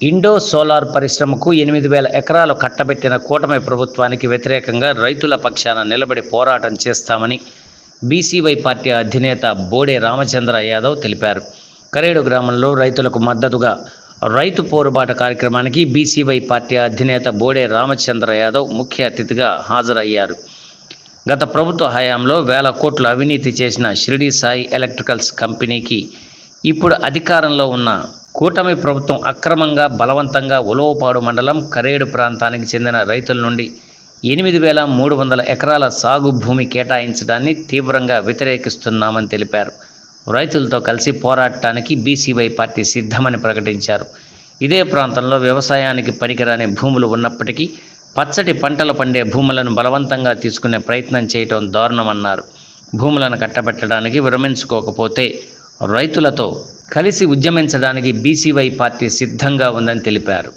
Indo solar పరిశ్రమకు ఎనిమిది వేల ఎకరాలు కట్టబెట్టిన కూటమి ప్రభుత్వానికి వ్యతిరేకంగా రైతుల పక్షాన నిలబడి పోరాటం చేస్తామని బీసీవై పార్టీ అధినేత బోడే రామచంద్ర యాదవ్ తెలిపారు. కరేడు గ్రామంలో రైతులకు మద్దతుగా రైతు పోరుబాట కార్యక్రమానికి బీసీవై పార్టీ అధినేత బోడే రామచంద్ర యాదవ్ ముఖ్య అతిథిగా హాజరయ్యారు. గత ప్రభుత్వ హయాంలో వేల కోట్ల అవినీతి చేసిన షిరిడి సాయి ఎలక్ట్రికల్స్ కంపెనీకి ఇప్పుడు అధికారంలో ఉన్న కూటమి ప్రభుత్వం అక్రమంగా బలవంతంగా ఉలవపాడు మండలం కరేడు ప్రాంతానికి చెందిన రైతుల నుండి ఎనిమిది వేల మూడు వందల ఎకరాల సాగు భూమి కేటాయించడాన్ని తీవ్రంగా వ్యతిరేకిస్తున్నామని తెలిపారు. రైతులతో కలిసి పోరాడటానికి బీసీవై పార్టీ సిద్ధమని ప్రకటించారు. ఇదే ప్రాంతంలో వ్యవసాయానికి పనికిరాని భూములు ఉన్నప్పటికీ పచ్చటి పంటలు పండే భూములను బలవంతంగా తీసుకునే ప్రయత్నం చేయటం దారుణమన్నారు. భూములను కట్టబెట్టడానికి విరమించుకోకపోతే రైతులతో కలిసి ఉద్యమించడానికి బీసీవై పార్టీ సిద్ధంగా ఉందని తెలిపారు.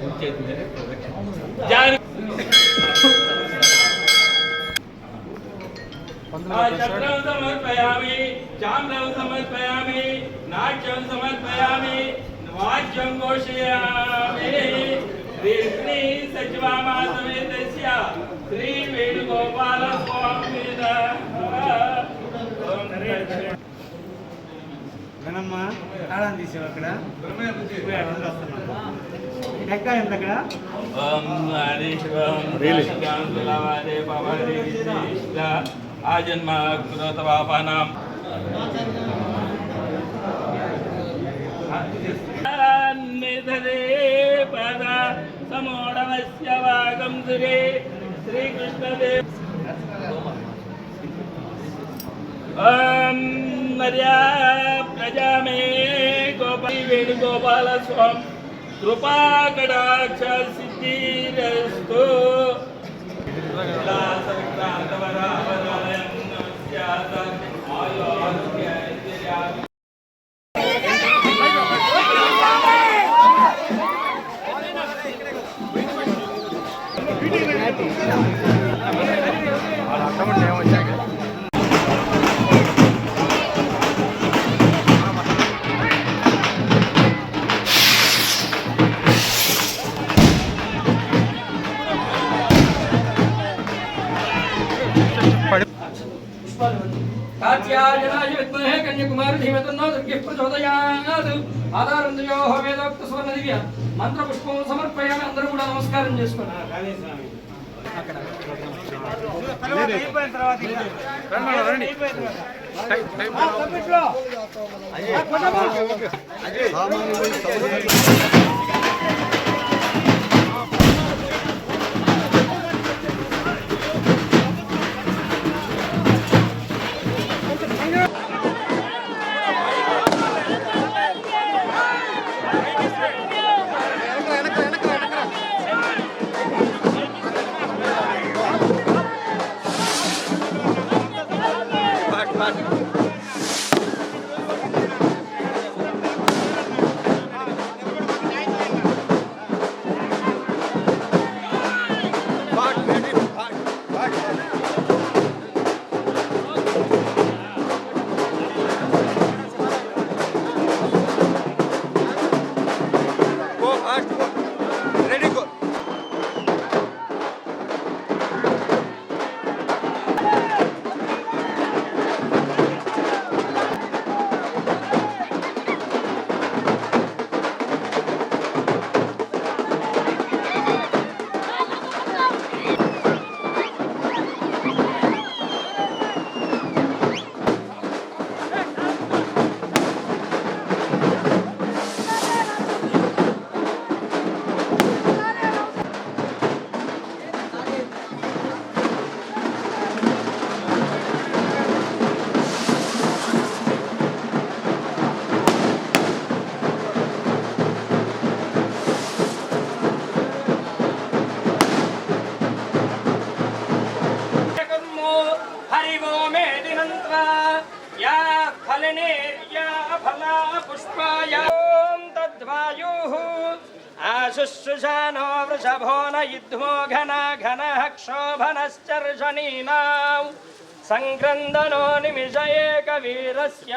మూడు సార్లు పూజ చేసిందనే ప్రదక్షిణ. జాని చక్రం సమర్పయామి చామ్రం సమర్పయామి నాట్యం సమర్పయామి వాద్యం ఘోషయామి శ్రీ శ్రీ సచివామా సమేతస్య శ్రీ వేణుగోపాల స్వామి వినమ్మా తాళం తీసావు అక్కడ? ఎక్క ఎంత అక్కడ? ఆజన్మ కృతవాపానాం నిధదే పద సమోడవస్య వాగం దురే శ్రీకృష్ణదేవ్ ఓం మర్యా ప్రజా గోపాల వేణుగోపాల స్వామి కృపాకడాక్ష సిద్ధిరస్తు. ఆధారంతయోహ వేదోక్త సువర్ణ దివ్య మంత్ర పుష్పం సమర్పయామి. అందరూ కూడా నమస్కారం చేసుకోండి दैवो मे दिनन्त्वा या फलने, या फला पुष्पाया ॐ तद्वायुः। वृषभो न युध्मो घन, घनः क्षोभनश्चर्षणीनां सङ्क्रन्दनो निमिष एकवीरस्य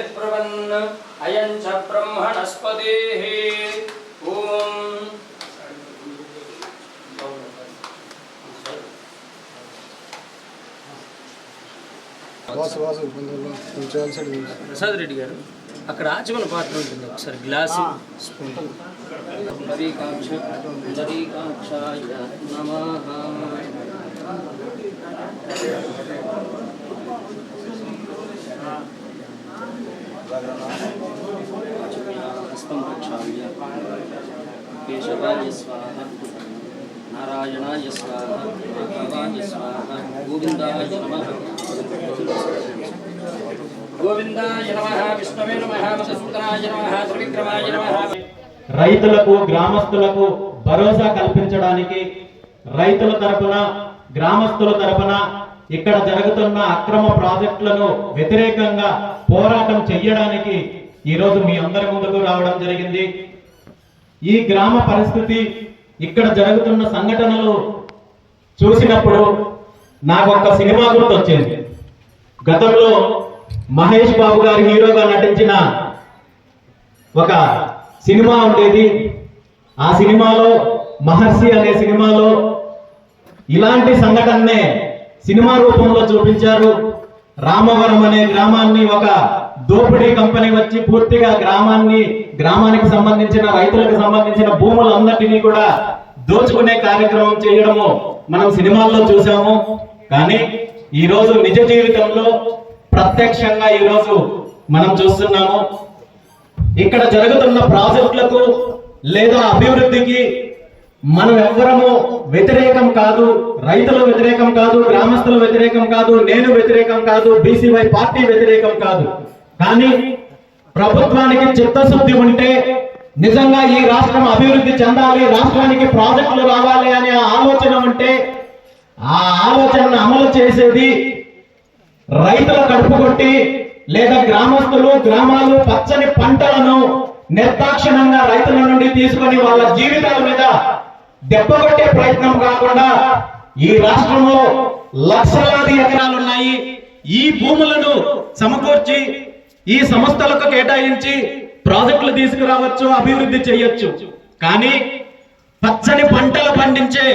తగ బ్రవన్ అయం చ బ్రహ్మణస్పతి ఓం. వాసు వాసు కొంచెం కొంచెం సైడ్ ప్రసాద్ రెడ్డి గారు అక్కడ ఆచమన పాత్ర ఉంటుంది ఒకసారి గ్లాసు స్పూన్. నమః. హస్తం ప్రక్షాళ్య కేశవాయ స్వాహ నారాయణాయ స్వాహ మాధవాయ స్వాహ గోవిందాయ నమ. గోవిందాయ నమ విష్ణవే నమ మధుసూదనాయ నమ త్రివిక్రమాయ నమ. రైతులకు గ్రామస్తులకు భరోసా కల్పించడానికి రైతుల తరపున గ్రామస్తుల తరపున ఇక్కడ జరుగుతున్న అక్రమ ప్రాజెక్టులను వ్యతిరేకంగా పోరాటం చెయ్యడానికి ఈరోజు మీ అందరి ముందుకు రావడం జరిగింది. ఈ గ్రామ పరిస్థితి ఇక్కడ జరుగుతున్న సంఘటనలు చూసినప్పుడు నాకు ఒక సినిమా గుర్తొచ్చింది. గతంలో మహేష్ బాబు గారు హీరోగా నటించిన ఒక సినిమా ఉండేది. ఆ సినిమాలో మహర్షి అనే సినిమాలో ఇలాంటి సంఘటననే సినిమా రూపంలో చూపించారు. రామవరం అనే గ్రామాన్ని ఒక దోపిడీ కంపెనీ వచ్చి పూర్తిగా గ్రామాన్ని గ్రామానికి సంబంధించిన రైతులకు సంబంధించిన భూములందరినీ కూడా దోచుకునే కార్యక్రమం చేయడము మనం సినిమాల్లో చూసాము కానీ ఈ రోజు నిజ జీవితంలో ప్రత్యక్షంగా ఈ రోజు మనం చూస్తున్నాము. ఇక్కడ జరుగుతున్న ప్రాజెక్టులకు లేదా అభివృద్ధికి మనం ఎవ్వరము వ్యతిరేకం కాదు రైతులు వ్యతిరేకం కాదు గ్రామస్తులు వ్యతిరేకం కాదు నేను వ్యతిరేకం కాదు బీసీవై పార్టీ వ్యతిరేకం కాదు. కానీ ప్రభుత్వానికి చిత్తశుద్ధి ఉంటే నిజంగా ఈ రాష్ట్రం అభివృద్ధి చెందాలి రాష్ట్రానికి ప్రాజెక్టులు రావాలి అనే ఆలోచన ఉంటే ఆ ఆలోచనను అమలు చేసేది రైతుల కడుపు కొట్టి లేదా గ్రామస్తులు గ్రామాలు పచ్చని పంటలను నిర్దాక్షిణంగా రైతుల నుండి తీసుకొని వాళ్ళ జీవితాల మీద దెబ్బ కొట్టే ప్రయత్నం కాకుండా ఈ రాష్ట్రంలో లక్షలాది ఎకరాలు ఉన్నాయి ఈ భూములను సమకూర్చి ఈ సంస్థలకు కేటాయించి ప్రాజెక్టులు తీసుకురావచ్చు అభివృద్ధి చేయొచ్చు. కానీ పచ్చని పంటలు పండించే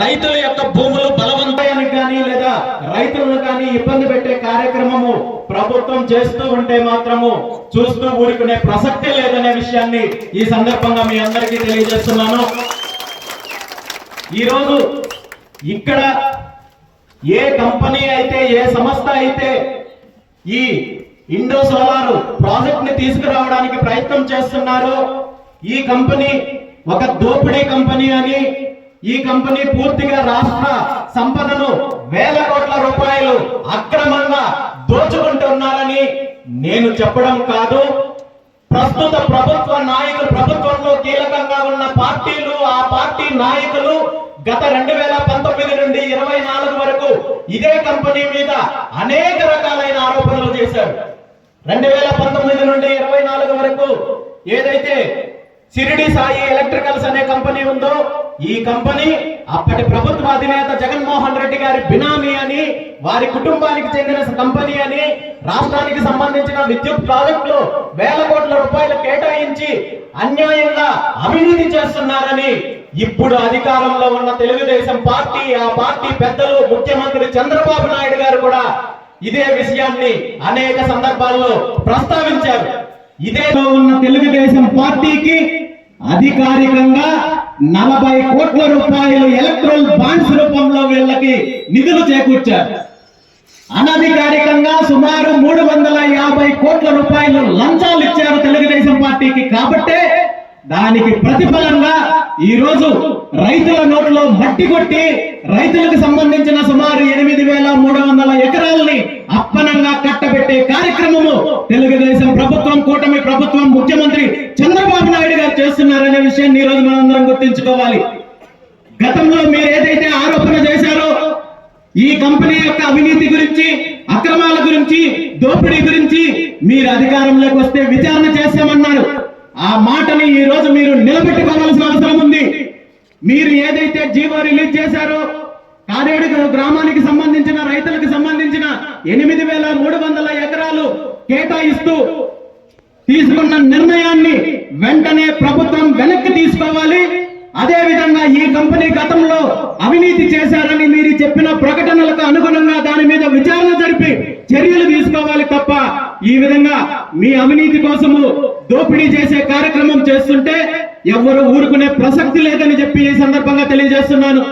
రైతుల యొక్క భూములు బలవంతానికి కానీ లేదా రైతులను కానీ ఇబ్బంది పెట్టే కార్యక్రమము ప్రభుత్వం చేస్తూ ఉంటే మాత్రము చూస్తూ ఊరుకునే ప్రసక్తి లేదనే విషయాన్ని ఈ సందర్భంగా మీ అందరికీ తెలియజేస్తున్నాను. ఈరోజు ఇక్కడ ఏ కంపెనీ అయితే ఏ సంస్థ అయితే ఈ ఇండో సోలార్ ప్రాజెక్ట్ని తీసుకురావడానికి ప్రయత్నం చేస్తున్నారో ఈ కంపెనీ ఒక దోపిడీ కంపెనీ అని ఈ కంపెనీ పూర్తిగా రాష్ట్ర సంపదను వేల కోట్ల రూపాయలు అక్రమంగా దోచుకుంటున్నారని నేను చెప్పడం కాదు. ప్రస్తుత ప్రభుత్వ నాయకులు ప్రభుత్వంలో కీలకంగా ఉన్న పార్టీలు నాయకులు గత రెండు వేల పంతొమ్మిది నుండి ఇరవై నాలుగు వరకు ఇదే కంపెనీ మీద అనేక రకాలైన ఆరోపణలు చేశారు. రెండు వేల పంతొమ్మిది నుండి ఇరవై నాలుగు వరకు ఏదైతే సిరిడి సాయి ఎలక్ట్రికల్స్ అనే కంపెనీ ఉందో ఈ కంపెనీ అప్పటి ప్రభుత్వ అధినేత జగన్మోహన్ రెడ్డి గారి బినామీ అని వారి కుటుంబానికి చెందిన కంపెనీ అని రాష్ట్రానికి సంబంధించిన విద్యుత్ ప్రాజెక్టులు వేల కోట్ల రూపాయలు కేటాయించి అన్యాయంగా అవినీతి చేస్తున్నారని ఇప్పుడు అధికారంలో ఉన్న తెలుగుదేశం పార్టీ ఆ పార్టీ పెద్దలు ముఖ్యమంత్రి చంద్రబాబు నాయుడు గారు కూడా ఇదే విషయాన్ని అనేక సందర్భాల్లో ప్రస్తావించారు. ఇదే ఉన్న తెలుగుదేశం పార్టీకి అధికారికంగా నలభై కోట్ల రూపాయలు ఎలక్ట్రల్ బాండ్స్ రూపంలో వీళ్ళకి నిధులు చేకూర్చారు. అనధికారికంగా సుమారు మూడు వందల యాభై కోట్ల రూపాయలు లంచాలు ఇచ్చారు తెలుగుదేశం పార్టీకి కాబట్టే దానికి ప్రతిఫలంగా ఈ రోజు రైతుల నోట్లో మట్టి కొట్టి రైతులకు సంబంధించిన సుమారు ఎనిమిది వేల మూడు వందల ఎకరాలని అప్పనంగా కట్టబెట్టే కార్యక్రమము తెలుగుదేశం ప్రభుత్వం కూటమి ప్రభుత్వం ముఖ్యమంత్రి చంద్రబాబు నాయుడు గారు చేస్తున్నారనే విషయాన్ని ఈ రోజు మనందరం గుర్తించుకోవాలి. గతంలో మీరు ఏదైతే ఆరోపణ చేశారో ఈ కంపెనీ యొక్క అవినీతి గురించి అక్రమాల గురించి దోపిడీ గురించి మీరు అధికారంలోకి వస్తే విచారణ చేస్తామన్నారు. ఆ మాటని ఈ రోజు మీరు నిలబెట్టుకోవాల్సిన అవసరం ఉంది. మీరు ఏదైతే జీవో రిలీజ్ చేశారో కారేడు గ్రామానికి సంబంధించిన రైతులకు సంబంధించిన ఎనిమిది వేల మూడు వందల ఎకరాలు కేటాయిస్తూ తీసుకున్న నిర్ణయాన్ని వెంటనే ప్రభుత్వం వెనక్కి తీసుకోవాలి. అదే విధంగా ఈ కంపెనీ గతంలో అవినీతి చేశారని మీరు చెప్పిన ప్రకటనలకు అనుగుణంగా దాని మీద విచారణ జరిపి చర్యలు తీసుకోవాలి తప్ప ఈ విధంగా మీ అవినీతి కోసము దోపిడీ చేసే కార్యక్రమం చేస్తుంటే ఎవరు ఊరుకునే ప్రసక్తి లేదని చెప్పి ఈ సందర్భంగా తెలియజేస్తున్నాను.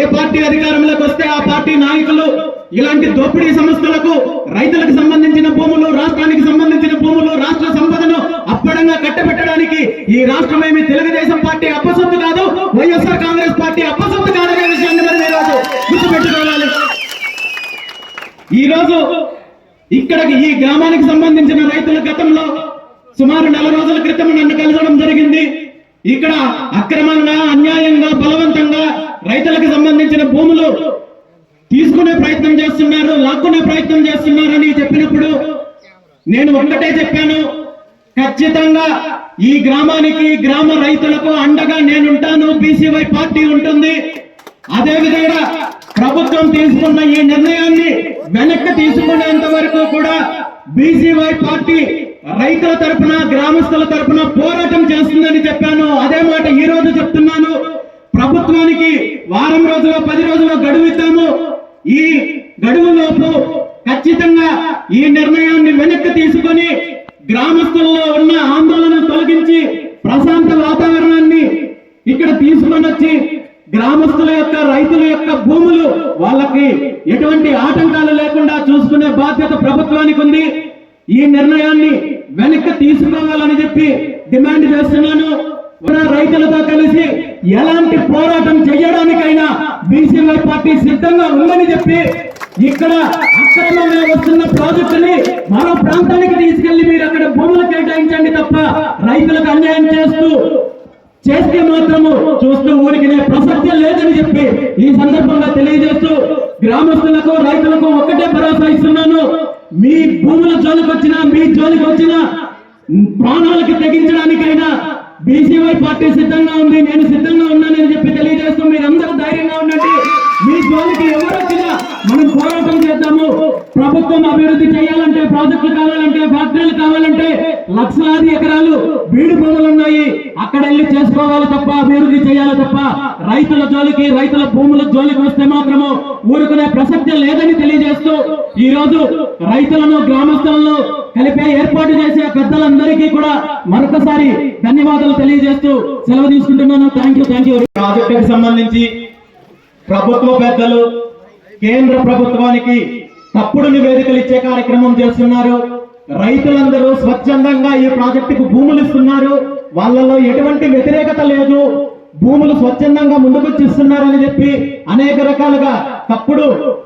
ఏ పార్టీ అధికారంలోకి వస్తే ఆ పార్టీ నాయకులు ఇలాంటి దోపిడీ సంస్థలకు రైతులకు సంబంధించిన భూములు రాష్ట్రానికి సంబంధించిన భూములు రాష్ట్ర సంపదను అప్పడంగా కట్టబెట్టడానికి ఈ రాష్ట్రం ఏమి తెలుగుదేశం పార్టీ అప్పసొత్తు కాదు వైఎస్ఆర్ కాంగ్రెస్ పార్టీ అప్పసొత్తు కాదనే విషయాన్ని మరి ఈరోజు గుర్తుపెట్టుకోవాలి. ఈ రోజు ఇక్కడికి ఈ గ్రామానికి సంబంధించిన రైతుల గతంలో సుమారు నెల రోజుల క్రితం నన్ను కలవడం జరిగింది. ఇక్కడ అక్రమంగా అన్యాయంగా బలవంతంగా రైతులకు సంబంధించిన భూములు తీసుకునే ప్రయత్నం చేస్తున్నారు లాక్కునే ప్రయత్నం చేస్తున్నారని చెప్పినప్పుడు నేను ఒక్కటే చెప్పాను. ఖచ్చితంగా ఈ గ్రామానికి గ్రామ రైతులకు అండగా నేనుంటాను. బీసీవై పార్టీ ఉంటుంది. అదేవిధంగా ప్రభుత్వం తీసుకున్న ఈ నిర్ణయాన్ని వెనక్కి తీసుకునేంత వరకు కూడా బీసీవై పార్టీ రైతుల తరఫున గ్రామస్తుల తరఫున పోరాటం చేస్తుందని చెప్పాను. అదే మాట ఈ రోజు చెప్తున్నాను. ప్రభుత్వానికి వారం రోజులు పది రోజులు గడువు ఇద్దాము. ఈ గడువులోపు ఖచ్చితంగా ఈ నిర్ణయాన్ని వెనక్కి తీసుకొని గ్రామ ఉన్న ఆందోళన తొలగించి ప్రశాంత వాతావరణాన్ని ఇక్కడ తీసుకొని వచ్చి గ్రామస్తుల యొక్క రైతుల యొక్క భూములు వాళ్ళకి ఎటువంటి ఆటంకాలు లేకుండా చూసుకునే బాధ్యత ప్రభుత్వానికి ఉంది. ఈ నిర్ణయాన్ని వెనక్కి తీసుకోవాలని చెప్పి డిమాండ్ చేస్తున్నాను. రైతులతో కలిసి ఎలాంటి పోరాటం చేయడానికైనా బీసీవై పార్టీ సిద్ధంగా ఉందని చెప్పి ఇక్కడ అక్రమంగా వస్తున్న ప్రాజెక్టుని మరో ప్రాంతానికి తీసుకెళ్ళి మీరు అక్కడ భూములు కేటాయించండి తప్ప రైతులకు అన్యాయం చేస్తూ చేస్తే మాత్రము చూస్తూ ఊరికి ప్రసక్తి లేదని చెప్పి ఈ సందర్భంగా తెలియజేస్తూ గ్రామస్తులకు రైతులకు ఒక్కటే భరోసా ఇస్తున్నాను. మీ భూముల జోలికి వచ్చినా మీ జోలికి వచ్చిన ప్రాణాలకి తెగించడానికైనా బీసీవై పార్టీ సిద్ధంగా ఉంది నేను సిద్ధంగా ఉన్నానని చెప్పి తెలియజేస్తూ మీరందరూ ధైర్యంగా ఉండండి. మీ జోలికి ఎవరు వచ్చినా మనం పోరాటం చేద్దాము. ప్రభుత్వం అభివృద్ధి చేయాలంటే ప్రాజెక్టులు కావాలంటే ఫ్యాక్టరీలు కావాలంటే లక్షలాది ఎకరాలు బీడు భూములు ఉన్నాయి. చేసుకోవాలి తప్ప అభివృద్ధి చేయాలి తప్ప రైతుల జోలికి రైతుల భూముల జోలికి వస్తే మాత్రము ఊరుకునే ప్రసక్తి లేదని తెలియజేస్తూ ఈ రోజు రైతులను గ్రామస్తులను కలిపే ఏర్పాటు చేసే పెద్దలందరికీ కూడా మరొకసారి ధన్యవాదాలు తెలియజేస్తూ సెలవు తీసుకుంటున్నాను. థ్యాంక్ యూ థ్యాంక్ యూ ప్రాజెక్టుకి సంబంధించి ప్రభుత్వ పెద్దలు కేంద్ర ప్రభుత్వానికి తప్పుడు నివేదికలు ఇచ్చే కార్యక్రమం చేస్తున్నారు. రైతులందరూ స్వచ్ఛందంగా ఈ ప్రాజెక్టుకు భూములు ఇస్తున్నారు. వాళ్ళలో ఎటువంటి వ్యతిరేకత లేదు. భూములు స్వచ్ఛందంగా ముందుకు ఇస్తున్నారని చెప్పి అనేక రకాలుగా తప్పుడు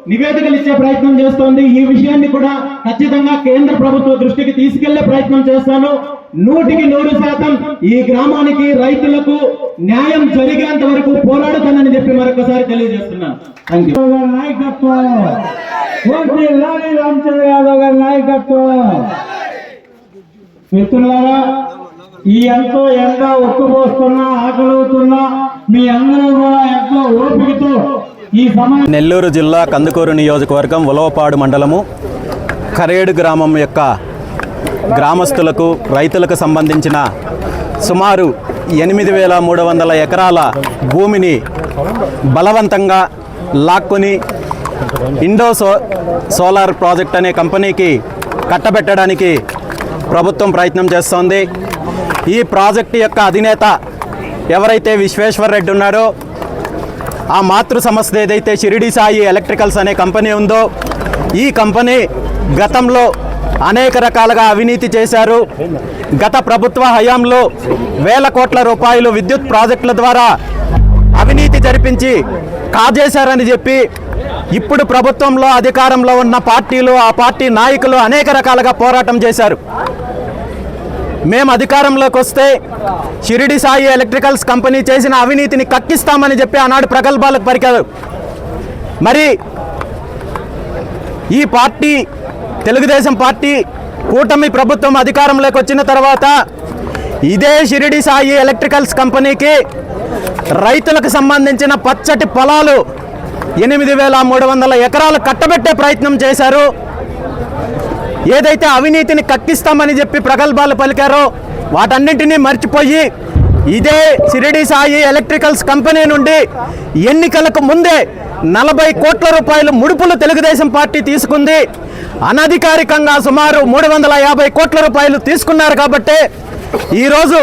నివేదికలు ఇచ్చే ప్రయత్నం చేస్తోంది. ఈ విషయాన్ని కూడా ఖచ్చితంగా కేంద్ర ప్రభుత్వ దృష్టికి తీసుకెళ్ళే ప్రయత్నం చేస్తాను. నూటికి నూరు శాతం ఈ గ్రామానికి రైతులకు న్యాయం జరిగేంత వరకు పోరాడుతానని చెప్పి మరొకసారి తెలియజేస్తున్నాను. నాయకత్వం. రామచంద్ర యాదవ్ గారి నాయకత్వం. మిత్రులారా ఈ ఎంతో ఎండ ఉక్కుపోస్తున్నా ఆకలవుతున్నా మీ అందరూ కూడా ఎంతో ఓపికతో ఈ సమయం నెల్లూరు జిల్లా కందుకూరు నియోజకవర్గం ఉలవపాడు మండలము కరేడు గ్రామం యొక్క గ్రామస్తులకు రైతులకు సంబంధించిన సుమారు ఎనిమిది వేల మూడు వందల ఎకరాల భూమిని బలవంతంగా లాక్కొని ఇండో సో సోలార్ ప్రాజెక్ట్ అనే కంపెనీకి కట్టబెట్టడానికి ప్రభుత్వం ప్రయత్నం చేస్తోంది. ఈ ప్రాజెక్టు యొక్క అధినేత ఎవరైతే విశ్వేశ్వర్ రెడ్డి ఉన్నారో ఆ మాతృ సంస్థ ఏదైతే షిరిడి సాయి ఎలక్ట్రికల్స్ అనే కంపెనీ ఉందో ఈ కంపెనీ గతంలో అనేక రకాలుగా అవినీతి చేశారు. గత ప్రభుత్వ హయాంలో వేల కోట్ల రూపాయలు విద్యుత్ ప్రాజెక్టుల ద్వారా అవినీతి జరిపించి కాజేశారని చెప్పి ఇప్పుడు ప్రభుత్వంలో అధికారంలో ఉన్న పార్టీలు ఆ పార్టీ నాయకులు అనేక రకాలుగా పోరాటం చేశారు. మేము అధికారంలోకి వస్తే షిరిడి సాయి ఎలక్ట్రికల్స్ కంపెనీ చేసిన అవినీతిని కక్కిస్తామని చెప్పి ఆనాడు ప్రగల్భాలకు పరికారు. మరి ఈ పార్టీ తెలుగుదేశం పార్టీ కూటమి ప్రభుత్వం అధికారంలోకి వచ్చిన తర్వాత ఇదే షిరిడి సాయి ఎలక్ట్రికల్స్ కంపెనీకి రైతులకు సంబంధించిన పచ్చటి పొలాలు ఎనిమిది వేల మూడు వందల ఎకరాలు కట్టబెట్టే ప్రయత్నం చేశారు. ఏదైతే అవినీతిని కక్కిస్తామని చెప్పి ప్రగల్భాలు పలికారో వాటన్నింటినీ మర్చిపోయి ఇదే సిరిడి సాయి ఎలక్ట్రికల్స్ కంపెనీ నుండి ఎన్నికలకు ముందే నలభై కోట్ల రూపాయలు ముడుపులు తెలుగుదేశం పార్టీ తీసుకుంది. అనధికారికంగా సుమారు మూడు వందల యాభై కోట్ల రూపాయలు తీసుకున్నారు కాబట్టి ఈరోజు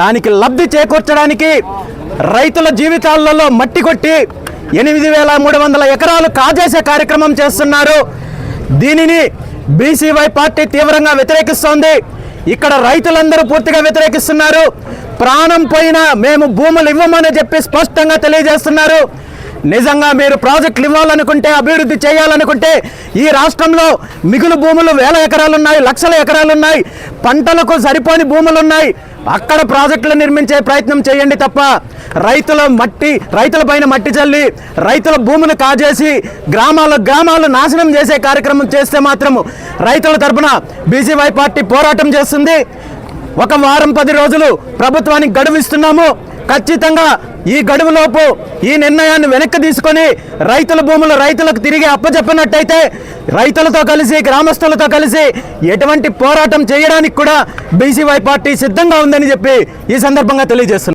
దానికి లబ్ధి చేకూర్చడానికి రైతుల జీవితాలలో మట్టి కొట్టి ఎనిమిది వేల మూడు వందల ఎకరాలు కాజేసే కార్యక్రమం చేస్తున్నారు. దీనిని బీసీవై పార్టీ తీవ్రంగా వ్యతిరేకిస్తోంది. ఇక్కడ రైతులందరూ పూర్తిగా వ్యతిరేకిస్తున్నారు. ప్రాణం పోయినా మేము భూములు ఇవ్వమని చెప్పి స్పష్టంగా తెలియజేస్తున్నారు. నిజంగా మీరు ప్రాజెక్టులు ఇవ్వాలనుకుంటే అభివృద్ధి చేయాలనుకుంటే ఈ రాష్ట్రంలో మిగులు భూములు వేల ఎకరాలు ఉన్నాయి లక్షల ఎకరాలు ఉన్నాయి పంటలకు సరిపోని భూములు ఉన్నాయి అక్కడ ప్రాజెక్టులు నిర్మించే ప్రయత్నం చేయండి తప్ప రైతుల మట్టి రైతుల పైన మట్టి చల్లి రైతుల భూములు కాజేసి గ్రామాల గ్రామాలు నాశనం చేసే కార్యక్రమం చేస్తే మాత్రము రైతుల తరపున బీసీవై పార్టీ పోరాటం చేస్తుంది. ఒక వారం పది రోజులు ప్రభుత్వానికి గడువిస్తున్నాము. ఖచ్చితంగా ఈ గడువులోపు ఈ నిర్ణయాన్ని వెనక్కి తీసుకొని రైతుల భూములు రైతులకు తిరిగి అప్పచెప్పినట్టయితే రైతులతో కలిసి గ్రామస్తులతో కలిసి ఎటువంటి పోరాటం చేయడానికి కూడా బీసీవై పార్టీ సిద్ధంగా ఉందని చెప్పి ఈ సందర్భంగా తెలియజేస్తున్నారు